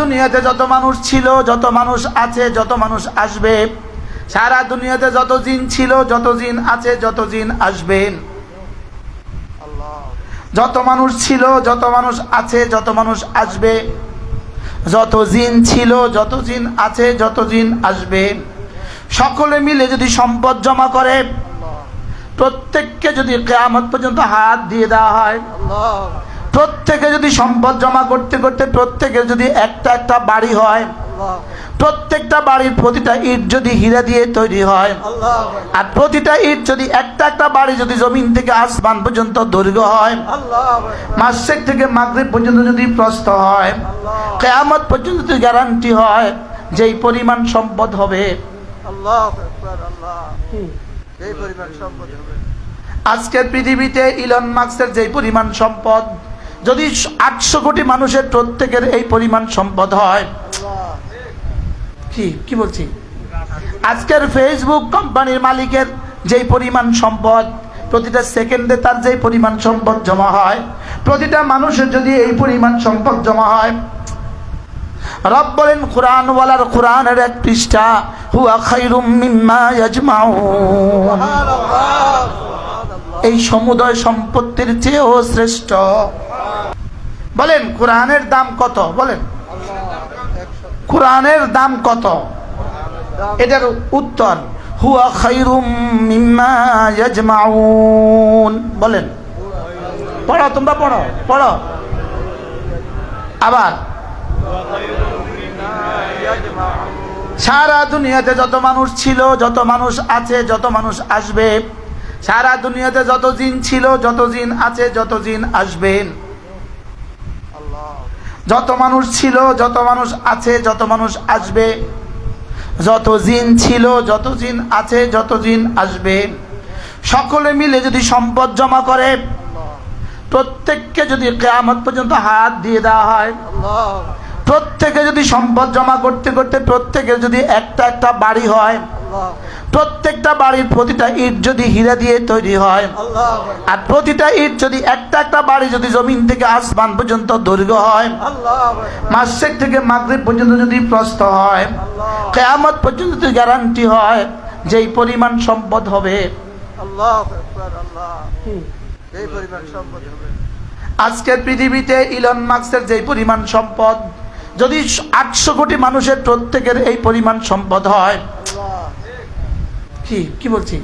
দুনিয়াতে যত মানুষ ছিল, যত মানুষ আছে, যত মানুষ আসবে, সারা দুনিয়াতে যত জিন ছিল, যত জিন আছে, যত জিন আসবে। যত মানুষ ছিল, যত মানুষ আছে, যত মানুষ আসবে। যত জিন ছিল, যত জিন আছে, যত জিন আসবে। সকলে মিলে যদি সম্পদ জমা করে, প্রত্যেককে যদি কেয়ামত পর্যন্ত হাত দিয়ে দেওয়া হয় প্রত্যেকে যদি সম্পদ জমা করতে করতে প্রত্যেকের যদি একটা একটা বাড়ি হয়, প্রত্যেকটা বাড়ির প্রতিটা ইট যদি হীরা দিয়ে তৈরি হয়, আর প্রতিটা ইট যদি একটা একটা বাড়ি যদি জমিন থেকে আসমান পর্যন্ত দৈর্ঘ্য হয়, মাসেক থেকে মাগরিব পর্যন্ত যদি প্রস্ত হয়, কেয়ামত পর্যন্ত যদি গ্যারান্টি হয় যে এই পরিমাণ সম্পদ হবে। আজকের পৃথিবীতে ইলন মার্কসের যে পরিমাণ সম্পদ যদি আটশো কোটি মানুষের প্রত্যেকের এই পরিমাণ সম্পদ হয় কি কি বলছি? আজকের ফেসবুক কোম্পানির মালিকের যেই পরিমাণ সম্পদ প্রতিটা সেকেন্ডে তার যেই পরিমাণ সম্পদ জমা হয় প্রতিটা মানুষের যদি এই পরিমাণ সম্পদ জমা হয় রব বলেন কোরআন ওয়ালার কোরআনের এক পৃষ্ঠা হুয়া খাইরুম মিম্মা ইয়াজমাউন। এই সমুদয় সম্পত্তির চেয়েও শ্রেষ্ঠ। বলেন, কোরআনের দাম কত? বলেন। কোরআনের দাম কত? এটার উত্তর, হুয়া মিম্মা বলেন। পড়ো তোমরা পড়ো পড়ো আবার, সারা দুনিয়াতে যত মানুষ ছিল, যত মানুষ আছে, যত মানুষ আসবে, সারা দুনিয়াতে যত জিন ছিল, যত জিন আছে, যত জিন আসবেন। যত মানুষ ছিল, যত মানুষ আছে, যত মানুষ আসবে, যত জিন ছিল, যত জিন আছে, যত জিন আসবে, সকলে মিলে যদি সম্পদ জমা করে, প্রত্যেককে যদি কেয়ামত পর্যন্ত হাত দিয়ে দেওয়া হয়, প্রত্যেকে যদি সম্পদ জমা করতে করতে প্রত্যেকের যদি একটা একটা বাড়ি হয় প্রত্যেকটা বাড়ির প্রতিটা ইট যদি হীরা দিয়ে তৈরি হয়, আর প্রতিটা ইট যদি একটা একটা বাড়ি যদি জমিন থেকে আসমান পর্যন্ত দৈর্ঘ্য হয়, মাসেক থেকে মাগরিব পর্যন্ত যদি প্রস্ত হয়, কেয়ামত পর্যন্ত যদি গ্যারান্টি হয় যে এই পরিমাণ সম্পদ হবে। আজকের পৃথিবীতে ইলন মার্কসের যে পরিমাণ সম্পদ, যদি আটশো কোটি মানুষের প্রত্যেকের এই পরিমাণ সম্পদ হয় কি কি বলছি?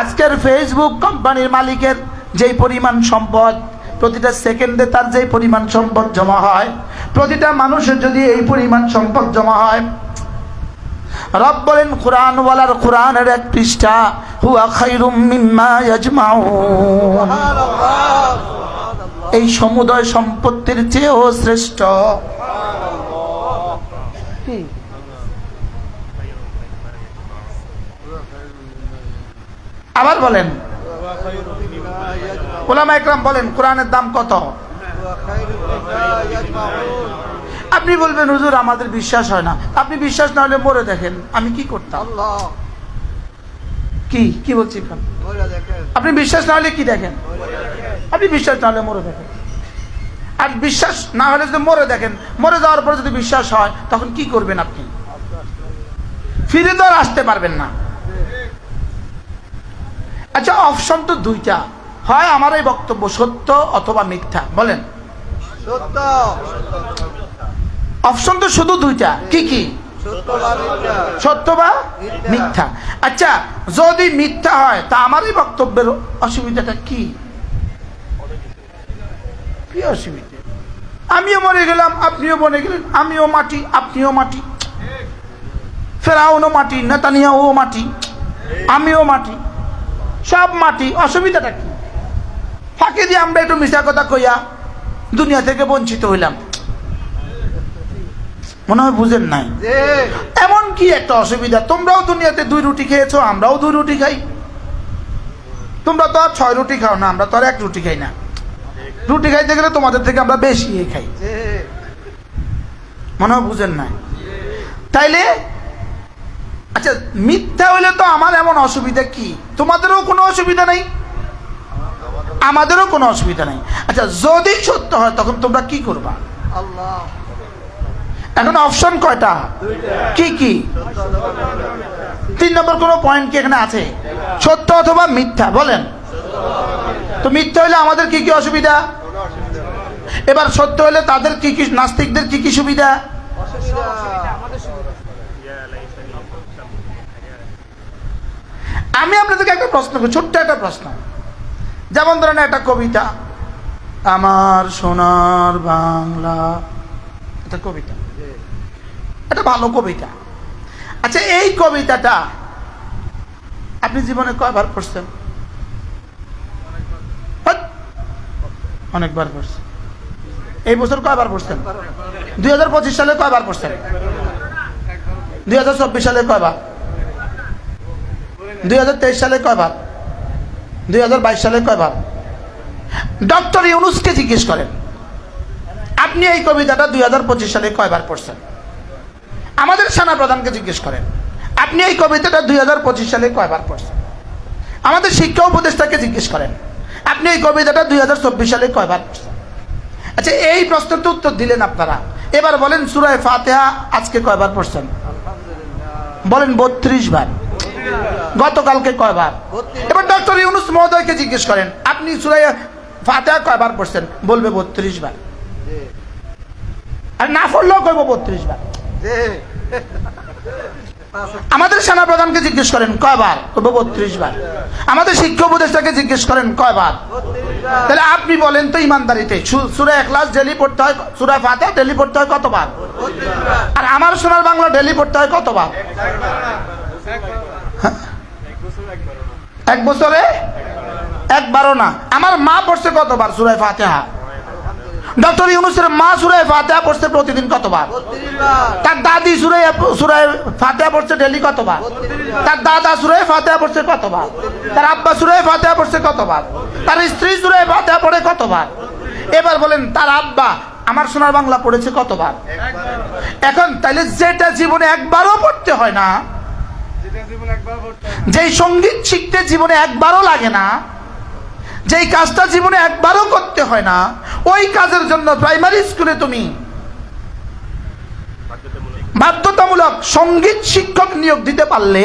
আজকের ফেসবুক কোম্পানির মালিকের যেই পরিমাণ সম্পদ প্রতিটা সেকেন্ডে তার যেই পরিমাণ সম্পদ জমা হয় প্রতিটা মানুষের যদি এই পরিমাণ সম্পদ জমা হয় রব বলেন কোরআন ওয়ালার কোরআনের এক পৃষ্ঠা হুয়া খাইরুম মিম্মা ইয়াজমাউন। এই সমুদয় সম্পত্তির চেয়েও শ্রেষ্ঠ। আবার বলেন। ওলামা একরাম বলেন, কোরআনের দাম কত? আপনি বলবেন, হুজুর, আমাদের বিশ্বাস হয় না। আপনি বিশ্বাস না হলে মরে দেখেন, আমি কি করতাম? কি? কি বলছি আপনি বিশ্বাস না হলে কি দেখেন? আপনি বিশ্বাস না হলে মরে দেখেন। আর বিশ্বাস না হলে যদি মরে দেখেন, মরে যাওয়ার পর যদি বিশ্বাস হয়, তখন কি করবেন আপনি? ফিরে তো আর আসতে পারবেন না। আচ্ছা অপশন তো দুইটা। হয় আমার এই বক্তব্য সত্য অথবা মিথ্যা বলেন। সত্য। অপশন তো শুধু দুইটা। কি কি? সত্য বা মিথ্যা? আচ্ছা যদি মিথ্যা হয় তা আমার এই বক্তব্যের অসুবিধাটা কি? কি অসুবিধা? আমিও মরে গেলাম আপনিও মরে গেলেন আমিও মাটি আপনিও মাটি। ফেরাউনও মাটি নেতানিয়াও মাটি আমিও মাটি। সব মাটি অসুবিধাটা কি? ফাঁকে দিয়ে আমরা একটু মিশা কথা কইয়া দুনিয়া থেকে বঞ্চিত হইলাম। মনে হয় বুঝেন নাই? যে এমন কি একটা অসুবিধা? তোমরাও দুনিয়াতে দুই রুটি খেয়েছো আমরাও দুই রুটি খাই। তোমরা তো আর ছয় রুটি খাও না আমরা তো আর এক রুটি খাই না। রুটি খাইতে গেলে তোমাদের থেকে আমরা বেশি খাই। মনে হয় বুঝেন নাই? তাইলে আচ্ছা মিথ্যা হইলে তো আমার এমন অসুবিধা কি? তোমাদেরও কোনো অসুবিধা নেই? আমাদেরও কোনো অসুবিধা নেই। আচ্ছা যদি সত্য হয়, তখন তোমরা কি করবা? এখন অপশন কয়টা? কি কি? তিন নম্বর কোনো পয়েন্ট কি এখানে আছে? সত্য অথবা মিথ্যা, বলেন। তো মিথ্যা হলে আমাদের কি কি অসুবিধা? এবার সত্য হলে তাদের কি কি নাস্তিকদের কি কি সুবিধা? আমি আপনাদেরকে একটা প্রশ্ন করি, ছোট্ট একটা প্রশ্ন। যেমন ধরেন একটা কবিতা, আমার সোনার বাংলা। এটা কবিতা। এটা ভালো কবিতা। আচ্ছা এই কবিতাটা আপনি জীবনে কয়বার পড়ছেন? হাট! অনেকবার পড়ছেন এই বছর কয়বার পড়ছেন? দুই হাজার পঁচিশ সালে কয়বার পড়ছেন? দুই হাজার চব্বিশ সালে কয়বার? দুই হাজার তেইশ সালে কয়বার দুই হাজার বাইশ সালে কয়বার ডক্টর ইউনুসকে জিজ্ঞেস করেন, আপনি এই কবিতাটা দুই হাজার পঁচিশ সালে কয়বার পড়ছেন? আমাদের সেনা প্রধানকে জিজ্ঞেস করেন, আপনি এই কবিতাটা দুই হাজার পঁচিশ সালে কয়বার পড়ছেন? আমাদের শিক্ষা উপদেষ্টাকে জিজ্ঞেস করেন, আপনি এই কবিতাটা দুই হাজার চব্বিশ সালে কয়বার পড়ছেন? আচ্ছা এই প্রশ্নের উত্তর দিলেন আপনারা। এবার বলেন, সুরায় ফাতেহা আজকে কয়বার পড়ছেন? বলেন, বত্রিশ বার। গতকালকে কয়বার? এবার ডক্টর ইউনুস মহোদয়কে জিজ্ঞেস করেন, আপনি সুরাই ফাতেহা কয়বার পড়ছেন? বলবে বত্রিশ বার। আর না পড়লেও কইব বত্রিশ বার। আমাদের সেনা প্রধানকে জিজ্ঞেস করেন, কয়বার? কইব বত্রিশ বার। আমাদের শিক্ষা উপদেষ্টাকে জিজ্ঞেস করেন, কয়বার? তাহলে আপনি বলেন তো ইমানদারিতে সুরা একলাস ডেলি পড়তে হয়, সুরা ফাতেহা ডেলি পড়তে হয় কতবার? আর আমার সোনার বাংলা ডেলি পড়তে হয় কতবার? এক বছরে? একবারও না। আমার মা পড়ছে কতবার সুরায় ফাতেহা? ডক্টর ইউনুসের মা সুরায় ফাতেহা পড়ছে প্রতিদিন কতবার? তার দাদি সুরায় সুরায় ফাতেহা পড়ছে ডেলি কতবার? তার দাদা সুরায় ফাতেহা পড়ছে কতবার? তার আব্বা সুরায় ফাতেহা পড়ছে কতবার? তার স্ত্রী সুরায় ফাতেহা পড়ে কতবার? এবার বলেন, তার আব্বা আমার সোনার বাংলা পড়েছে কতবার? এখন তাইলে যেটা জীবনে একবারও পড়তে হয় না যেই সংগীত শিখতে জীবনে একবারও লাগে না, যেই কাজটা জীবনে একবারও করতে হয় না, ওই কাজের জন্য প্রাইমারি স্কুলে তুমি বাধ্যতামূলক সংগীত শিক্ষক নিয়োগ দিতে পারলে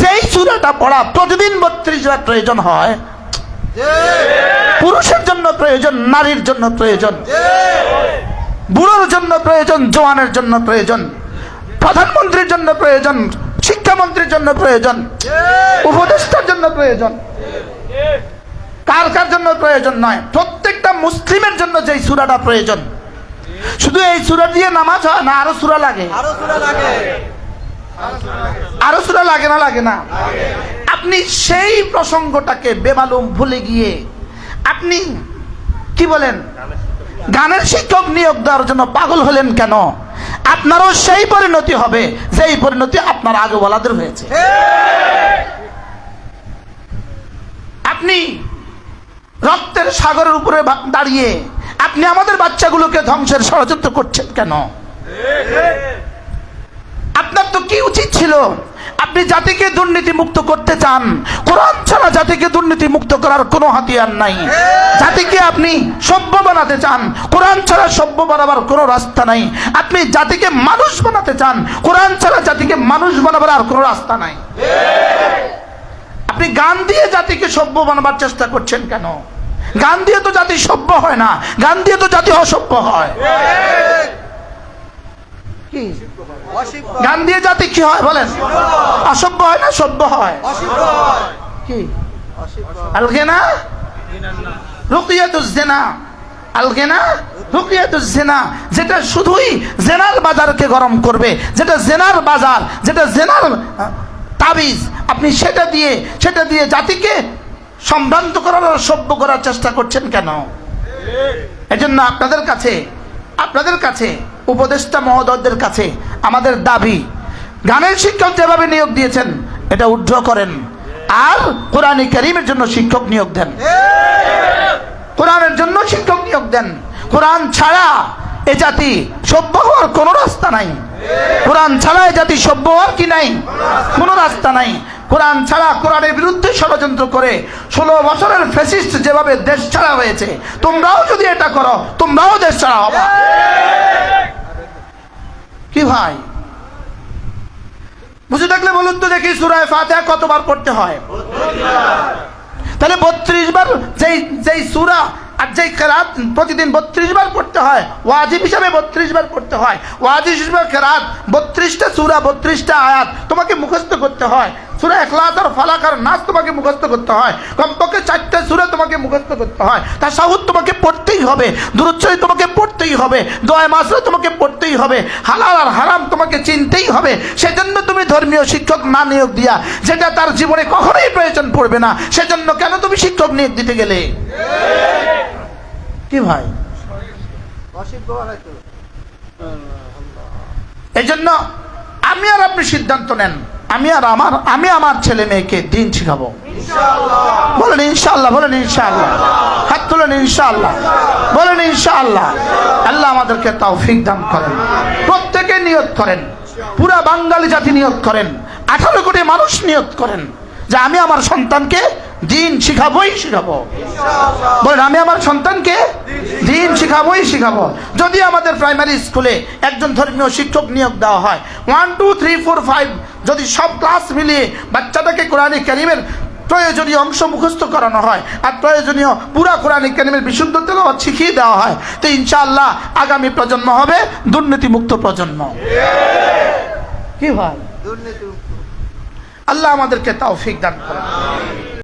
যেই চূড়াটা পড়া প্রতিদিন বত্রিশ বার প্রয়োজন হয়, পুরুষের জন্য প্রয়োজন, নারীর জন্য প্রয়োজন, বুড়োর জন্য প্রয়োজন জওয়ানের জন্য প্রয়োজন, প্রধানমন্ত্রীর জন্য প্রয়োজন শিক্ষামন্ত্রীর জন্য প্রয়োজন? উপদেষ্টার জন্য প্রয়োজন? কার কার জন্য প্রয়োজন নয় প্রত্যেকটা মুসলিমের জন্য যেই সুরাটা প্রয়োজন। শুধু এই সুরা দিয়ে নামাজ হয় না আরও সুরা লাগে? আরও সুরা লাগে। আরও সুরা লাগে না লাগে না? আপনি সেই প্রসঙ্গটাকে বেমালুম ভুলে গিয়ে আপনি কি বলেন? গানের শিক্ষক নিয়োগ দেওয়ার জন্য পাগল হলেন কেন? আপনারও সেই পরিণতি হবে, যেই পরিণতি আপনার আগে বলাদের হয়েছে। আপনি রক্তের সাগরের উপরে দাঁড়িয়ে আপনি আমাদের বাচ্চাগুলোকে ধ্বংসের ষড়যন্ত্র করছেন কেন? আপনার তো কি উচিত ছিল? আপনি জাতিকে দুর্নীতি মুক্ত করতে চান, কোরআন ছাড়া জাতিকে দুর্নীতি মুক্ত করার কোনো হাতিয়ার নাই। জাতিকে আপনি সভ্য বানাতে চান, কোরআন ছাড়া সভ্য বানাবার কোনো রাস্তা নাই। আপনি জাতিকে মানুষ বানাতে চান, কোরআন ছাড়া জাতিকে মানুষ বানাবার আর কোনো রাস্তা নাই। আপনি গান দিয়ে জাতিকে সভ্য বানাবার চেষ্টা করছেন কেন? গান দিয়ে তো জাতি সভ্য হয় না, গান দিয়ে তো জাতি অসভ্য হয়। কি? গান দিয়ে জাতি কি হয় বলেন? অসভ্য হয় না সভ্য হয়? কি? আলগেনা? রুকিয়াতুজ্জেনা। আলগেনা? রুকিয়াতুজ্জেনা। যেটা শুধুই জেনার বাজারকে গরম করবে। যেটা জেনার বাজার যেটা জেনার তাবিজ আপনি সেটা দিয়ে সেটা দিয়ে জাতিকে সম্ভ্রান্ত করার সভ্য করার চেষ্টা করছেন কেন? এজন্য আপনাদের কাছে আপনাদের কাছে উপদেষ্টা মহোদয়দের কাছে আমাদের দাবি, গানের শিক্ষক যেভাবে নিয়োগ দিয়েছেন, এটা উদ্ধ করেন। আর কোরআন করিমের জন্য শিক্ষক নিয়োগ দেন। কোরআনের জন্য শিক্ষক নিয়োগ দেন। কোরআন ছাড়া এ জাতি সভ্য হওয়ার কোনো রাস্তা নাই। কোরআন ছাড়া এ জাতি সভ্য হওয়ার কি নাই? কোনো রাস্তা নাই। কোরআন ছাড়া কোরআনের বিরুদ্ধে ষড়যন্ত্র করে ষোলো বছরের ফেসিস্ট যেভাবে দেশ ছাড়া হয়েছে, তোমরাও যদি এটা করো, তোমরাও দেশ ছাড়া হবা। কি ভাই? বুঝে থাকলে বলুন তো দেখি সুরায় ফাতে কতবার পড়তে হয়? তাহলে বত্রিশ বার যেই যেই সুরা আর যেই খেরাত প্রতিদিন বত্রিশ বার পড়তে হয়, ওয়াজিব হিসাবে বত্রিশ বার পড়তে হয়। ওয়াজিব হিসাবে খেরাত বত্রিশটা সুরা, বত্রিশটা আয়াত তোমাকে মুখস্থ করতে হয়। সুরা এখলাস আর ফালাক আর নাচ তোমাকে মুখস্থ করতে হয়। কমপক্ষে চারটে সুরা তোমাকে মুখস্থ করতে হয়। তার সাহুদ তোমাকে পড়তেই হবে দূরচ্ছয় তোমাকে পড়তেই হবে, দয় মাসরে তোমাকে পড়তেই হবে, হালাল আর হারাম তোমাকে চিনতেই হবে। সেজন্য তুমি ধর্মীয় শিক্ষক না নিয়োগ দিয়া, যেটা তার জীবনে কখনোই প্রয়োজন পড়বে না, সেজন্য কেন তুমি শিক্ষক নিয়োগ দিতে গেলে? কি ভাই? এই জন্য আমি আর আপনি সিদ্ধান্ত নেন। আমি আর আমার, আমি আমার ছেলে মেয়েকে দিন শিখাবো। বলেন ইনশাল্লাহ বলেন ইনশাল্লাহ হাত তুলেন ইনশাল্লাহ বলেন ইনশাল্লাহ আল্লাহ আমাদেরকে তৌফিক দান করেন। প্রত্যেকে নিয়োগ করেন। পুরা বাঙালি জাতি নিয়োগ করেন। আঠারো কোটি মানুষ নিয়োগ করেন। যে আমি আমার সন্তানকে দিন শিখাবোই শিখাবো। বলেন আমি আমার সন্তানকে দিন শিখাবোই শিখাবো। যদি আমাদের প্রাইমারি স্কুলে একজন ধর্মীয় শিক্ষক নিয়োগ দেওয়া হয় one two three four five যদি সব ক্লাস মিলিয়ে বাচ্চাটাকে কোরআনিক ক্যারিমের প্রয়োজনীয় অংশ মুখস্থ করানো হয় আর প্রয়োজনীয় পুরা কোরআনিক ক্যারিমের বিশুদ্ধ তেলাওয়াত শিখিয়ে দেওয়া হয় তো ইনশাআল্লাহ আগামী প্রজন্ম হবে দুর্নীতিমুক্ত প্রজন্ম। কি ভাই? আল্লাহ আমাদেরকে তৌফিক দান করেন।